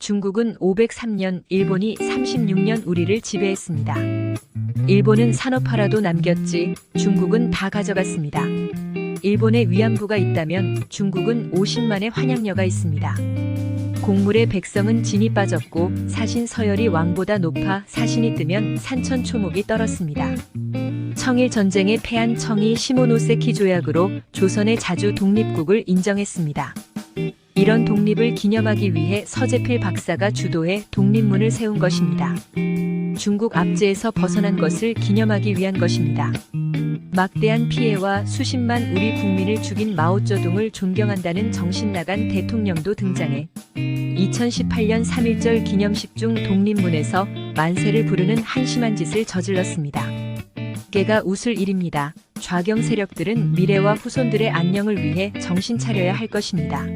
중국은 503년, 일본이 36년 우리를 지배했습니다. 일본은 산업화라도 남겼지 중국은 다 가져갔습니다. 일본에 위안부가 있다면 중국은 50만의 환양녀가 있습니다. 곡물의 백성은 진이 빠졌고 사신 서열이 왕보다 높아 사신이 뜨면 산천 초목이 떨었습니다. 청일 전쟁에 패한 청이 시모노세키 조약으로 조선의 자주 독립국을 인정했습니다. 이런 독립을 기념하기 위해 서재필 박사가 주도해 독립문을 세운 것입니다. 중국 압제에서 벗어난 것을 기념하기 위한 것입니다. 막대한 피해와 수십만 우리 국민을 죽인 마오쩌둥을 존경한다는 정신 나간 대통령도 등장해 2018년 3.1절 기념식 중 독립문에서 만세를 부르는 한심한 짓을 저질렀습니다. 개가 웃을 일입니다. 좌경 세력들은 미래와 후손들의 안녕을 위해 정신 차려야 할 것입니다.